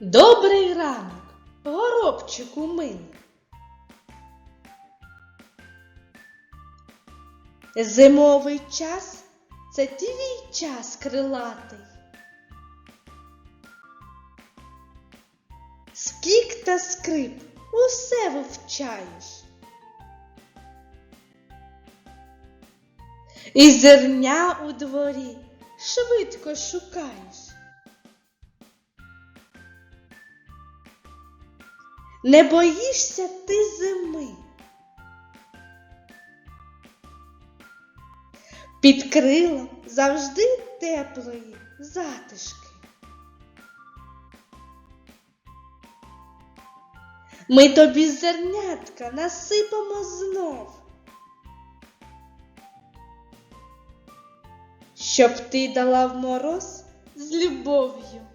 Добрий ранок, горобчику милий. Зимовий час це твій час крилатий. Скік та скрип усе вивчаєш. І зерня у дворі швидко шукаєш. Не боїшся ти зими. Під крилом завжди теплої затишки. Ми тобі зернятка насипемо знов. Щоб ти дала в мороз з любов'ю